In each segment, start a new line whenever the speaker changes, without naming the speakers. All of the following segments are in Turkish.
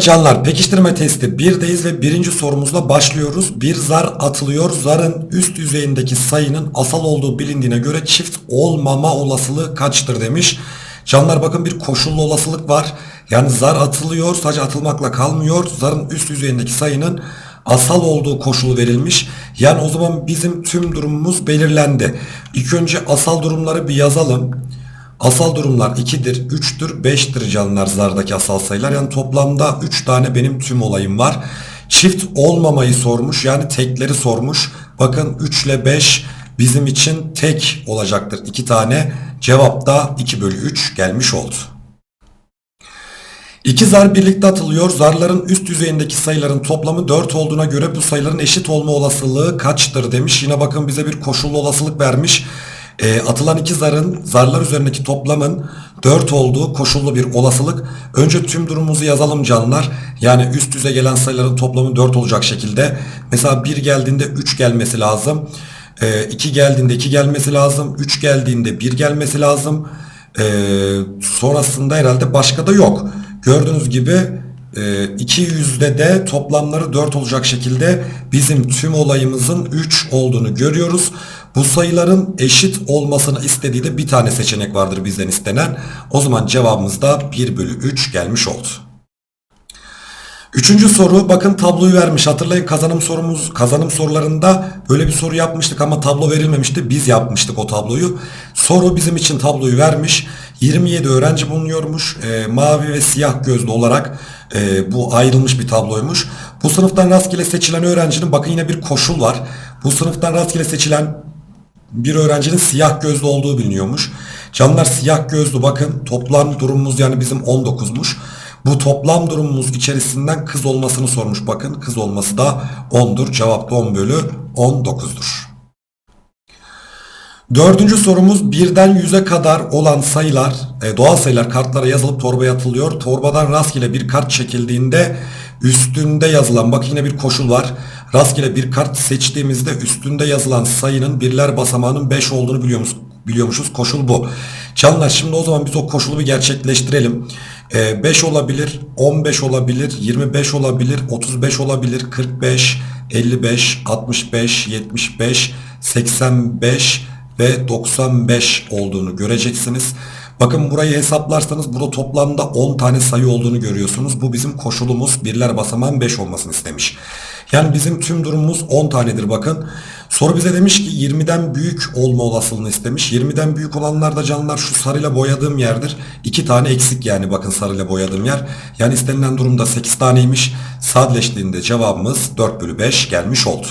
canlar pekiştirme testi 1'deyiz ve birinci sorumuzla başlıyoruz. Bir zar atılıyor. Zarın üst yüzeyindeki sayının asal olduğu bilindiğine göre çift olmama olasılığı kaçtır demiş. Canlar bakın bir koşullu olasılık var. Yani zar atılıyor sadece atılmakla kalmıyor. Zarın üst yüzeyindeki sayının asal olduğu koşulu verilmiş. Yani o zaman bizim tüm durumumuz belirlendi. İlk önce asal durumları bir yazalım. Asal durumlar 2'dir, 3'tür, 5'tir zardaki asal sayılar. Yani toplamda 3 tane benim tüm olayım var. Çift olmamayı sormuş yani tekleri sormuş. Bakın 3 ile 5 bizim için tek olacaktır. 2 tane cevap da 2 bölü 3 gelmiş oldu. İki zar birlikte atılıyor. Zarların üst yüzeyindeki sayıların toplamı 4 olduğuna göre bu sayıların eşit olma olasılığı kaçtır demiş. Yine bakın bize bir koşullu olasılık vermiş. E, atılan iki zarın zarlar üzerindeki toplamın 4 olduğu koşullu bir olasılık. Önce tüm durumumuzu yazalım canlar. Yani üst düze gelen sayıların toplamı 4 olacak şekilde. Mesela 1 geldiğinde 3 gelmesi lazım. 2 e, geldiğinde 2 gelmesi lazım. 3 geldiğinde 1 gelmesi lazım. E, sonrasında herhalde başka da yok. Gördüğünüz gibi e, iki yüzde de toplamları 4 olacak şekilde bizim tüm olayımızın 3 olduğunu görüyoruz. Bu sayıların eşit olmasını istediği de bir tane seçenek vardır bizden istenen. O zaman cevabımız da 1 bölü 3 gelmiş oldu. Üçüncü soru bakın tabloyu vermiş. Hatırlayın kazanım sorumuz kazanım sorularında böyle bir soru yapmıştık ama tablo verilmemişti. Biz yapmıştık o tabloyu. Soru bizim için tabloyu vermiş. 27 öğrenci bulunuyormuş. E, mavi ve siyah gözlü olarak e, bu ayrılmış bir tabloymuş. Bu sınıftan rastgele seçilen öğrencinin bakın yine bir koşul var. Bu sınıftan rastgele seçilen bir öğrencinin siyah gözlü olduğu biliniyormuş. Canlar siyah gözlü bakın toplam durumumuz yani bizim 19'muş. Bu toplam durumumuz içerisinden kız olmasını sormuş bakın. Kız olması da 10'dur. Cevap da 10 bölü 19'dur. Dördüncü sorumuz birden yüze kadar olan sayılar, e, doğal sayılar kartlara yazılıp torbaya atılıyor. Torbadan rastgele bir kart çekildiğinde Üstünde yazılan bak yine bir koşul var. Rastgele bir kart seçtiğimizde üstünde yazılan sayının birler basamağının 5 olduğunu biliyor musun? biliyormuşuz. Koşul bu. Canlar şimdi o zaman biz o koşulu bir gerçekleştirelim. E, ee, 5 olabilir, 15 olabilir, 25 olabilir, 35 olabilir, 45, 55, 65, 75, 85 ve 95 olduğunu göreceksiniz. Bakın burayı hesaplarsanız burada toplamda 10 tane sayı olduğunu görüyorsunuz. Bu bizim koşulumuz. Birler basamağın 5 olmasını istemiş. Yani bizim tüm durumumuz 10 tanedir bakın. Soru bize demiş ki 20'den büyük olma olasılığını istemiş. 20'den büyük olanlar da canlar şu sarıyla boyadığım yerdir. 2 tane eksik yani bakın sarıyla boyadığım yer. Yani istenilen durumda 8 taneymiş. Sadeleştiğinde cevabımız 4 bölü 5 gelmiş oldu.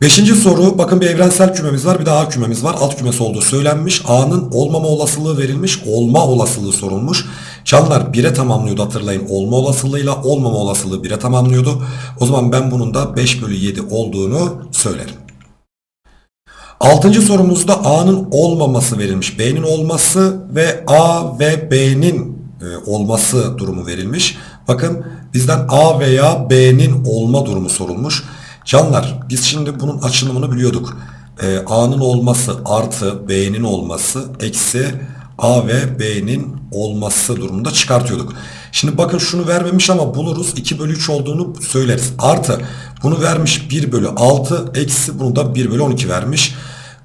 Beşinci soru bakın bir evrensel kümemiz var bir de A kümemiz var. Alt kümesi olduğu söylenmiş. A'nın olmama olasılığı verilmiş. Olma olasılığı sorulmuş. Canlar 1'e tamamlıyordu hatırlayın. Olma olasılığıyla olmama olasılığı 1'e tamamlıyordu. O zaman ben bunun da 5 bölü 7 olduğunu söylerim. Altıncı sorumuzda A'nın olmaması verilmiş. B'nin olması ve A ve B'nin e, olması durumu verilmiş. Bakın bizden A veya B'nin olma durumu sorulmuş. Canlar biz şimdi bunun açılımını biliyorduk. E, A'nın olması artı B'nin olması eksi A ve B'nin olması durumunda çıkartıyorduk. Şimdi bakın şunu vermemiş ama buluruz 2 bölü 3 olduğunu söyleriz. Artı bunu vermiş 1 bölü 6 eksi bunu da 1 bölü 12 vermiş.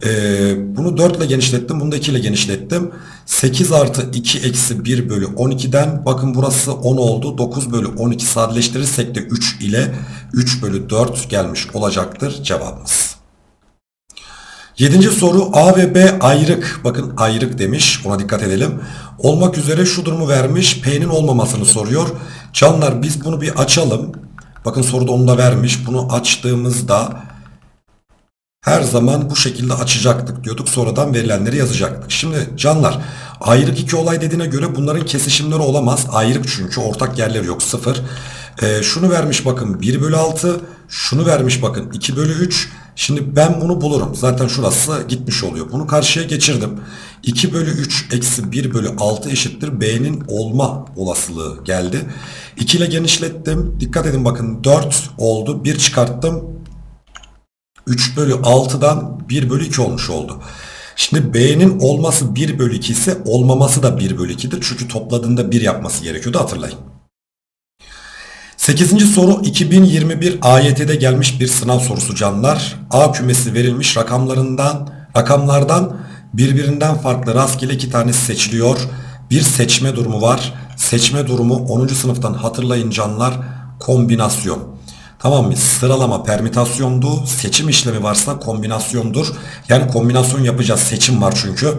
Ee, bunu 4 ile genişlettim. Bunu da 2 ile genişlettim. 8 artı 2 eksi 1 bölü 12'den bakın burası 10 oldu. 9 bölü 12 sadeleştirirsek de 3 ile 3 bölü 4 gelmiş olacaktır cevabımız. Yedinci soru A ve B ayrık. Bakın ayrık demiş. Ona dikkat edelim. Olmak üzere şu durumu vermiş. P'nin olmamasını soruyor. Canlar biz bunu bir açalım. Bakın soruda onu da vermiş. Bunu açtığımızda her zaman bu şekilde açacaktık diyorduk. Sonradan verilenleri yazacaktık. Şimdi canlar ayrık iki olay dediğine göre bunların kesişimleri olamaz. Ayrık çünkü ortak yerleri yok sıfır. E, şunu vermiş bakın 1 bölü 6. Şunu vermiş bakın 2 bölü 3. Şimdi ben bunu bulurum. Zaten şurası gitmiş oluyor. Bunu karşıya geçirdim. 2 bölü 3 eksi 1 bölü 6 eşittir. B'nin olma olasılığı geldi. 2 ile genişlettim. Dikkat edin bakın 4 oldu. 1 çıkarttım. 3 bölü 6'dan 1 bölü 2 olmuş oldu. Şimdi B'nin olması 1 bölü 2 ise olmaması da 1 bölü 2'dir. Çünkü topladığında 1 yapması gerekiyordu hatırlayın. 8. soru 2021 AYT'de gelmiş bir sınav sorusu canlar. A kümesi verilmiş rakamlarından rakamlardan birbirinden farklı rastgele iki tanesi seçiliyor. Bir seçme durumu var. Seçme durumu 10. sınıftan hatırlayın canlar kombinasyon. Tamam mı? Sıralama permütasyondu. Seçim işlemi varsa kombinasyondur. Yani kombinasyon yapacağız. Seçim var çünkü.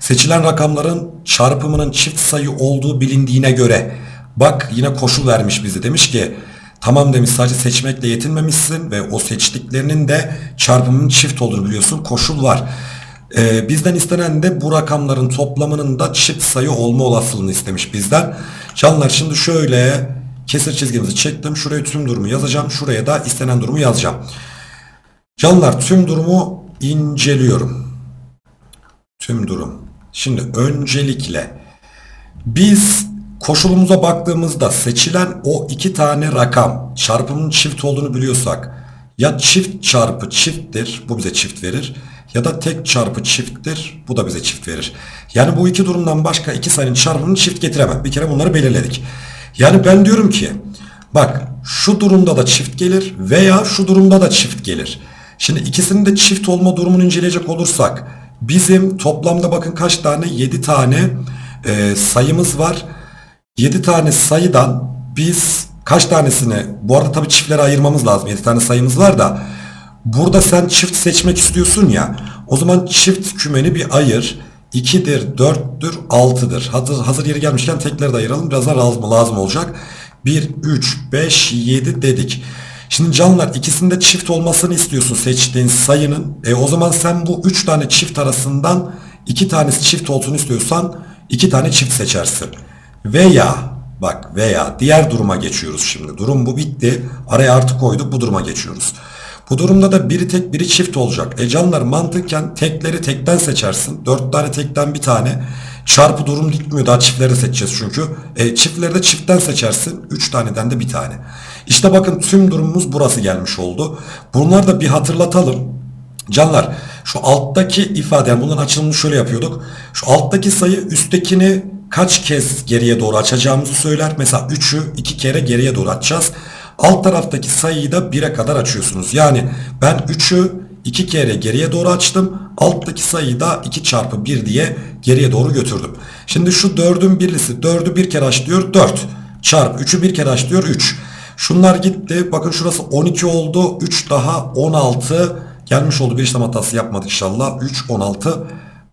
Seçilen rakamların çarpımının çift sayı olduğu bilindiğine göre bak yine koşul vermiş bize. Demiş ki Tamam demiş sadece seçmekle yetinmemişsin ve o seçtiklerinin de çarpımının çift olur biliyorsun koşul var. Ee, bizden istenen de bu rakamların toplamının da çift sayı olma olasılığını istemiş bizden. Canlar şimdi şöyle Kesir çizgimizi çektim. Şuraya tüm durumu yazacağım. Şuraya da istenen durumu yazacağım. Canlar, tüm durumu inceliyorum. Tüm durum. Şimdi öncelikle biz koşulumuza baktığımızda seçilen o iki tane rakam çarpımın çift olduğunu biliyorsak ya çift çarpı çifttir bu bize çift verir ya da tek çarpı çifttir bu da bize çift verir. Yani bu iki durumdan başka iki sayının çarpımını çift getiremem. Bir kere bunları belirledik. Yani ben diyorum ki bak şu durumda da çift gelir veya şu durumda da çift gelir. Şimdi ikisinin de çift olma durumunu inceleyecek olursak bizim toplamda bakın kaç tane 7 tane e, sayımız var. 7 tane sayıdan biz kaç tanesini bu arada tabii çiftlere ayırmamız lazım. 7 tane sayımız var da burada sen çift seçmek istiyorsun ya o zaman çift kümeni bir ayır. 2'dir, 4'tür, 6'dır. Hazır, hazır yeri gelmişken tekleri de ayıralım. daha lazım, lazım olacak. 1, 3, 5, 7 dedik. Şimdi canlar ikisinde çift olmasını istiyorsun seçtiğin sayının. E, o zaman sen bu 3 tane çift arasından 2 tanesi çift olsun istiyorsan 2 tane çift seçersin. Veya bak veya diğer duruma geçiyoruz şimdi. Durum bu bitti. Araya artı koyduk bu duruma geçiyoruz. Bu durumda da biri tek biri çift olacak. E canlar mantıken tekleri tekten seçersin. dört tane tekten bir tane. Çarpı durum gitmiyor daha çiftleri seçeceğiz çünkü. E, çiftleri de çiftten seçersin. 3 taneden de bir tane. İşte bakın tüm durumumuz burası gelmiş oldu. Bunlar da bir hatırlatalım. Canlar şu alttaki ifade yani bunun açılımını şöyle yapıyorduk. Şu alttaki sayı üsttekini kaç kez geriye doğru açacağımızı söyler. Mesela 3'ü 2 kere geriye doğru açacağız. Alt taraftaki sayıyı da 1'e kadar açıyorsunuz. Yani ben 3'ü 2 kere geriye doğru açtım. Alttaki sayıyı da 2 çarpı 1 diye geriye doğru götürdüm. Şimdi şu 4'ün birlisi 4'ü bir kere aç diyor 4. Çarp 3'ü bir kere aç diyor 3. Şunlar gitti. Bakın şurası 12 oldu. 3 daha 16 gelmiş oldu. Bir işlem hatası yapmadık inşallah. 3 16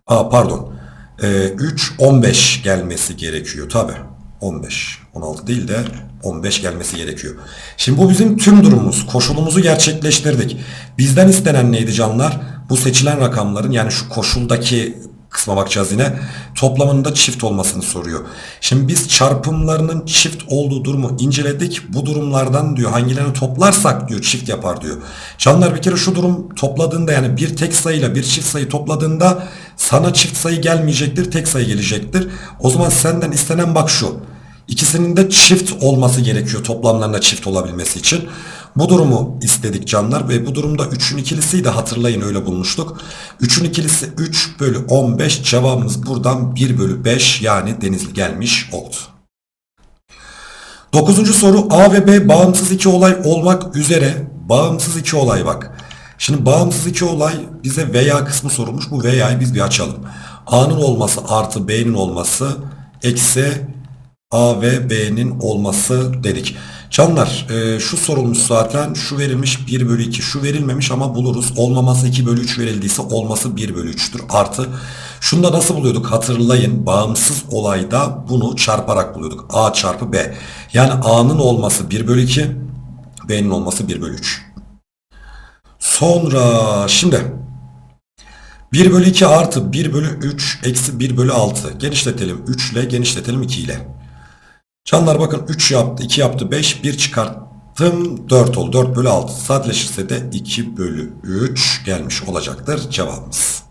Aa, pardon. Ee, 3 15 gelmesi gerekiyor tabi. 15. 16 değil de 15 gelmesi gerekiyor. Şimdi bu bizim tüm durumumuz. Koşulumuzu gerçekleştirdik. Bizden istenen neydi canlar? Bu seçilen rakamların yani şu koşuldaki kısma bakacağız yine. Toplamında çift olmasını soruyor. Şimdi biz çarpımlarının çift olduğu durumu inceledik. Bu durumlardan diyor hangilerini toplarsak diyor çift yapar diyor. Canlar bir kere şu durum topladığında yani bir tek sayıyla bir çift sayı topladığında sana çift sayı gelmeyecektir tek sayı gelecektir. O zaman senden istenen bak şu. İkisinin de çift olması gerekiyor toplamlarına çift olabilmesi için. Bu durumu istedik canlar ve bu durumda 3'ün ikilisiydi hatırlayın öyle bulmuştuk. 3'ün ikilisi 3 bölü 15 cevabımız buradan 1 bölü 5 yani denizli gelmiş oldu. Dokuzuncu soru A ve B bağımsız iki olay olmak üzere bağımsız iki olay bak. Şimdi bağımsız iki olay bize veya kısmı sorulmuş. Bu veya'yı biz bir açalım. A'nın olması artı B'nin olması eksi A ve B'nin olması dedik. Canlar e, şu sorulmuş zaten şu verilmiş 1 bölü 2 şu verilmemiş ama buluruz. Olmaması 2 bölü 3 verildiyse olması 1 bölü 3'tür artı. Şunu da nasıl buluyorduk hatırlayın bağımsız olayda bunu çarparak buluyorduk. A çarpı B yani A'nın olması 1 bölü 2 B'nin olması 1 bölü 3. Sonra şimdi 1 bölü 2 artı 1 bölü 3 eksi 1 bölü 6 genişletelim 3 ile genişletelim 2 ile. Canlar bakın 3 yaptı, 2 yaptı, 5, 1 çıkarttım, 4 oldu. 4 bölü 6 sadeleşirse de 2 bölü 3 gelmiş olacaktır cevabımız.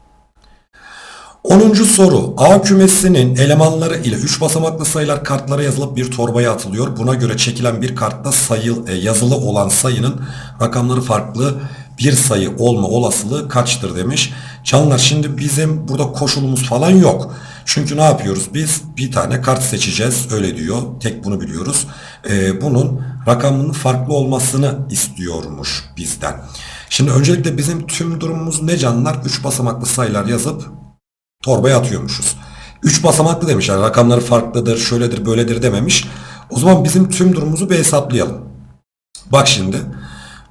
10. soru. A kümesinin elemanları ile 3 basamaklı sayılar kartlara yazılıp bir torbaya atılıyor. Buna göre çekilen bir kartta sayı, e, yazılı olan sayının rakamları farklı bir sayı olma olasılığı kaçtır demiş. Canlar şimdi bizim burada koşulumuz falan yok. Çünkü ne yapıyoruz biz? Bir tane kart seçeceğiz öyle diyor. Tek bunu biliyoruz. Ee, bunun rakamının farklı olmasını istiyormuş bizden. Şimdi öncelikle bizim tüm durumumuz ne canlar? 3 basamaklı sayılar yazıp torbaya atıyormuşuz. 3 basamaklı demiş yani rakamları farklıdır, şöyledir, böyledir dememiş. O zaman bizim tüm durumumuzu bir hesaplayalım. Bak şimdi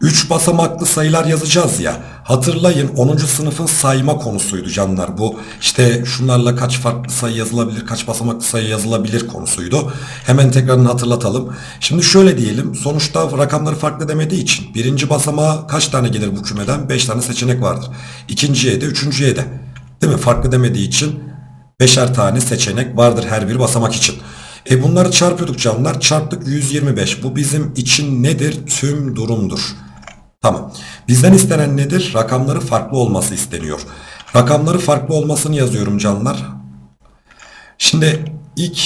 3 basamaklı sayılar yazacağız ya. Hatırlayın 10. sınıfın sayma konusuydu canlar. Bu işte şunlarla kaç farklı sayı yazılabilir, kaç basamaklı sayı yazılabilir konusuydu. Hemen tekrarını hatırlatalım. Şimdi şöyle diyelim. Sonuçta rakamları farklı demediği için birinci basamağa kaç tane gelir bu kümeden? 5 tane seçenek vardır. İkinciye de, üçüncüye de. Değil mi? Farklı demediği için beşer tane seçenek vardır her bir basamak için. E bunları çarpıyorduk canlar. Çarptık 125. Bu bizim için nedir? Tüm durumdur. Tamam. Bizden istenen nedir? Rakamları farklı olması isteniyor. Rakamları farklı olmasını yazıyorum canlar. Şimdi ilk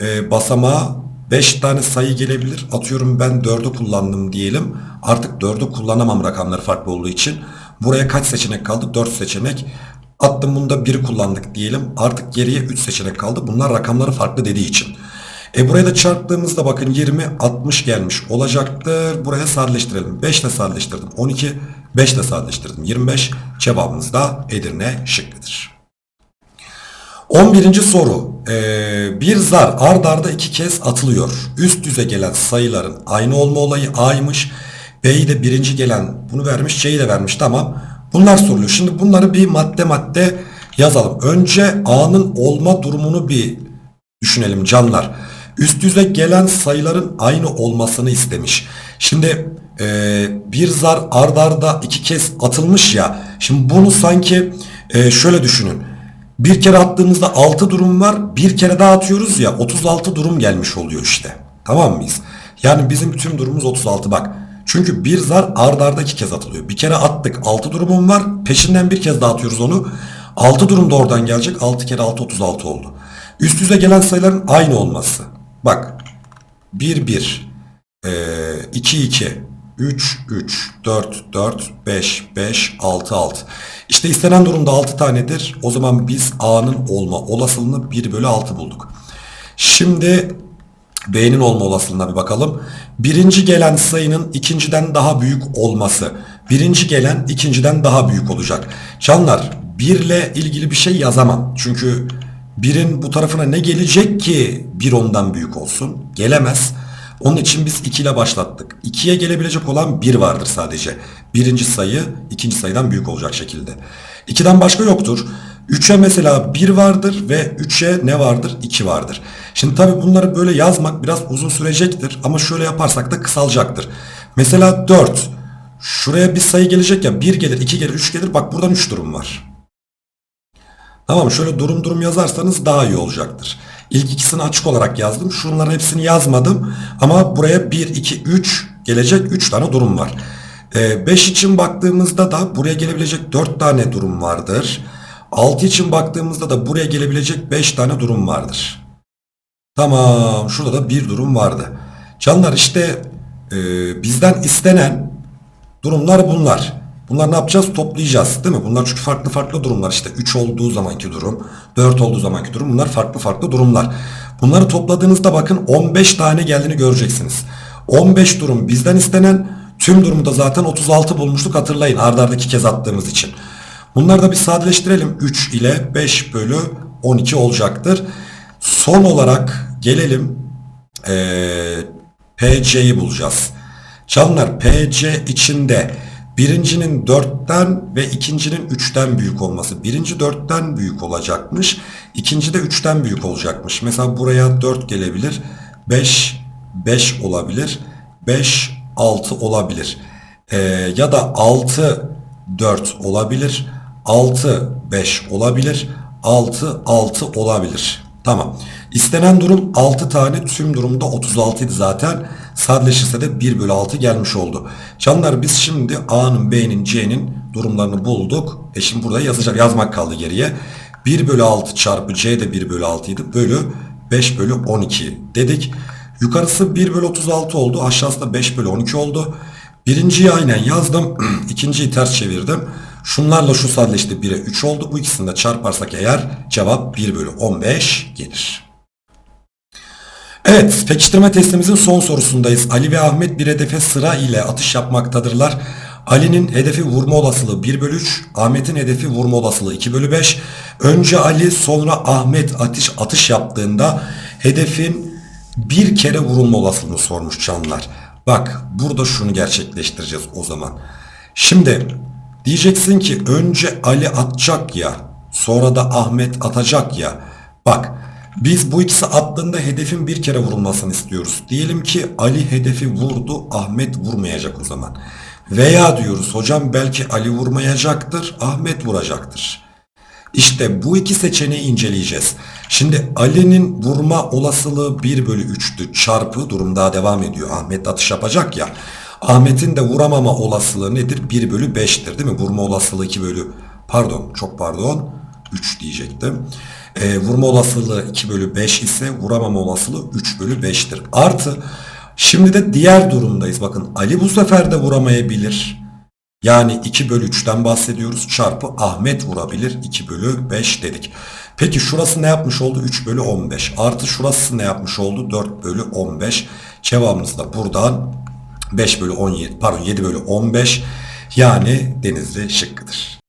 e, basamağa 5 tane sayı gelebilir. Atıyorum ben 4'ü kullandım diyelim. Artık 4'ü kullanamam rakamları farklı olduğu için. Buraya kaç seçenek kaldı? 4 seçenek. Attım bunda 1 kullandık diyelim. Artık geriye 3 seçenek kaldı. Bunlar rakamları farklı dediği için. E buraya da çarptığımızda bakın 20 60 gelmiş olacaktır. Buraya sadeleştirelim. 5 ile sadeleştirdim. 12 5 ile sadeleştirdim. 25 cevabımız da Edirne şıkkıdır. 11. soru. Ee, bir zar ard arda iki kez atılıyor. Üst yüze gelen sayıların aynı olma olayı A'ymış. B'yi de birinci gelen bunu vermiş. C'yi de vermiş. Tamam. Bunlar soruluyor. Şimdi bunları bir madde madde yazalım. Önce A'nın olma durumunu bir düşünelim canlar. Üst yüze gelen sayıların aynı olmasını istemiş. Şimdi e, bir zar ard arda iki kez atılmış ya. Şimdi bunu sanki e, şöyle düşünün. Bir kere attığımızda 6 durum var. Bir kere daha atıyoruz ya 36 durum gelmiş oluyor işte. Tamam mıyız? Yani bizim tüm durumumuz 36 bak. Çünkü bir zar ard arda iki kez atılıyor. Bir kere attık 6 durumum var. Peşinden bir kez daha atıyoruz onu. 6 durumda oradan gelecek. 6 kere 6 36 oldu. Üst yüze gelen sayıların aynı olması. Bak 1 1 2 2 3 3 4 4 5 5 6 6. İşte istenen durumda 6 tanedir. O zaman biz A'nın olma olasılığını 1 bölü 6 bulduk. Şimdi B'nin olma olasılığına bir bakalım. Birinci gelen sayının ikinciden daha büyük olması. Birinci gelen ikinciden daha büyük olacak. Canlar 1 ile ilgili bir şey yazamam. Çünkü Birin bu tarafına ne gelecek ki bir ondan büyük olsun? Gelemez. Onun için biz 2 ile başlattık. 2'ye gelebilecek olan 1 vardır sadece. Birinci sayı ikinci sayıdan büyük olacak şekilde. 2'den başka yoktur. 3'e mesela 1 vardır ve 3'e ne vardır? 2 vardır. Şimdi tabi bunları böyle yazmak biraz uzun sürecektir ama şöyle yaparsak da kısalacaktır. Mesela 4. Şuraya bir sayı gelecek ya 1 gelir 2 gelir 3 gelir bak buradan 3 durum var. Tamam şöyle durum durum yazarsanız daha iyi olacaktır. İlk ikisini açık olarak yazdım. Şunların hepsini yazmadım. Ama buraya 1, 2, 3 gelecek 3 tane durum var. 5 ee, için baktığımızda da buraya gelebilecek 4 tane durum vardır. 6 için baktığımızda da buraya gelebilecek 5 tane durum vardır. Tamam şurada da bir durum vardı. Canlar işte e, bizden istenen durumlar bunlar. Bunlar ne yapacağız? Toplayacağız değil mi? Bunlar çünkü farklı farklı durumlar. işte 3 olduğu zamanki durum, 4 olduğu zamanki durum. Bunlar farklı farklı durumlar. Bunları topladığınızda bakın 15 tane geldiğini göreceksiniz. 15 durum bizden istenen tüm durumu da zaten 36 bulmuştuk hatırlayın ardardaki kez attığımız için. Bunları da bir sadeleştirelim. 3 ile 5 bölü 12 olacaktır. Son olarak gelelim ee, PC'yi bulacağız. Canlar PC içinde Birincinin dörtten ve ikincinin üçten büyük olması. Birinci dörtten büyük olacakmış. ikinci de üçten büyük olacakmış. Mesela buraya dört gelebilir. Beş, beş olabilir. Beş, altı olabilir. Ee, ya da altı, dört olabilir. Altı, beş olabilir. Altı, altı olabilir. Tamam. İstenen durum altı tane tüm durumda 36 idi zaten sadeleşirse de 1 bölü 6 gelmiş oldu. Canlar biz şimdi A'nın, B'nin, C'nin durumlarını bulduk. E şimdi burada yazacak, yazmak kaldı geriye. 1 bölü 6 çarpı C de 1 bölü 6 idi. Bölü 5 bölü 12 dedik. Yukarısı 1 bölü 36 oldu. Aşağısı da 5 bölü 12 oldu. Birinciyi aynen yazdım. ikinciyi ters çevirdim. Şunlarla şu sadeleşti 1'e 3 oldu. Bu ikisini de çarparsak eğer cevap 1 bölü 15 gelir. Evet, pekiştirme testimizin son sorusundayız. Ali ve Ahmet bir hedefe sıra ile atış yapmaktadırlar. Ali'nin hedefi vurma olasılığı 1 bölü 3, Ahmet'in hedefi vurma olasılığı 2 bölü 5. Önce Ali sonra Ahmet atış, atış yaptığında hedefin bir kere vurulma olasılığını sormuş canlar. Bak burada şunu gerçekleştireceğiz o zaman. Şimdi diyeceksin ki önce Ali atacak ya sonra da Ahmet atacak ya. Bak biz bu ikisi attığında hedefin bir kere vurulmasını istiyoruz. Diyelim ki Ali hedefi vurdu, Ahmet vurmayacak o zaman. Veya diyoruz hocam belki Ali vurmayacaktır, Ahmet vuracaktır. İşte bu iki seçeneği inceleyeceğiz. Şimdi Ali'nin vurma olasılığı 1 bölü 3'tü çarpı durum daha devam ediyor. Ahmet atış yapacak ya. Ahmet'in de vuramama olasılığı nedir? 1 bölü 5'tir değil mi? Vurma olasılığı 2 bölü pardon çok pardon 3 diyecektim. E, vurma olasılığı 2 bölü 5 ise vuramama olasılığı 3 bölü 5'tir. Artı şimdi de diğer durumdayız. Bakın Ali bu sefer de vuramayabilir. Yani 2 bölü 3'ten bahsediyoruz. Çarpı Ahmet vurabilir. 2 bölü 5 dedik. Peki şurası ne yapmış oldu? 3 bölü 15. Artı şurası ne yapmış oldu? 4 bölü 15. Cevabımız da buradan 5 bölü 17 pardon 7 bölü 15 yani denizli şıkkıdır.